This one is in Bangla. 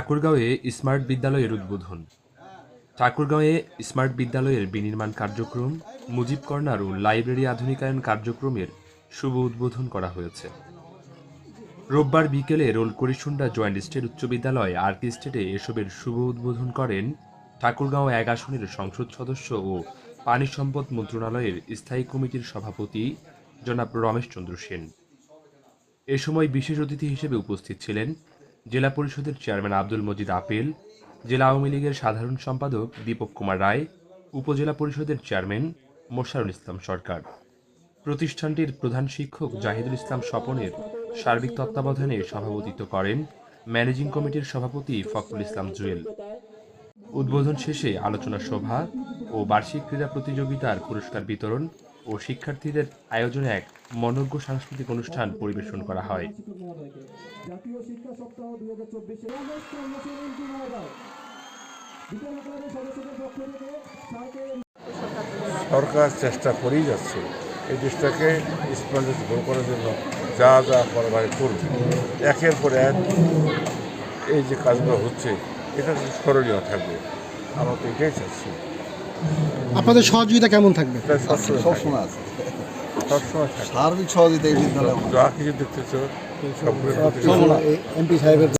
ঠাকুরগাঁওয়ে স্মার্ট বিদ্যালয়ের উদ্বোধন। ঠাকুরগাঁওয়ে স্মার্ট বিদ্যালয়ের বিনির্মাণ কার্যক্রম, মুজিব কর্নার ও লাইব্রেরি আধুনিকায়ন কার্যক্রমের শুভ উদ্বোধন করা হয়েছে। রোববার বিকেলে রোলকরিসুন্ডা জয়েন্ট স্টেট উচ্চ বিদ্যালয় আর্কি স্টেটে এসবের শুভ উদ্বোধন করেন ঠাকুরগাঁও এক আসনের সংসদ সদস্য ও পানি সম্পদ মন্ত্রণালয়ের স্থায়ী কমিটির সভাপতি জনাব রমেশচন্দ্র সেন। এ সময় বিশেষ অতিথি হিসেবে উপস্থিত ছিলেন জেলা পরিষদের চেয়ারম্যান আব্দুল মজিদ আপেল, জেলা আওয়ামী লীগের সাধারণ সম্পাদক দীপক কুমার রায়, উপজেলা পরিষদের চেয়ারম্যান মোশারুল ইসলাম সরকার। প্রতিষ্ঠানটির প্রধান শিক্ষক জাহিদুল ইসলাম স্বপনের সার্বিক তত্ত্বাবধানে সভাপতিত্ব করেন ম্যানেজিং কমিটির সভাপতি ফখরুল ইসলাম জুয়েল। উদ্বোধন শেষে আলোচনা সভা ও বার্ষিক ক্রীড়া প্রতিযোগিতার পুরস্কার বিতরণ ও শিক্ষার্থীদের আয়োজনে এক মনজ্ঞ সাংস্কৃতিক অনুষ্ঠান পরিবেশন করা হয়। সরকার চেষ্টা করেই যাচ্ছে। এই দেশটাকে স্পঞ্জে গ্রো করার জন্য যা যা করবার করবে। একের পর এক এই যে কাজগুলো হচ্ছে এটা স্মরণীয় থাকবে। আমরা তো এটাই চাচ্ছি। আপনাদের সহযোগিতা কেমন থাকবে? সবসময় আছে। সার্বিক সহযোগিতা এই বিদ্যালয়ে যা কিছু দেখতেছ এমপি সাহেবের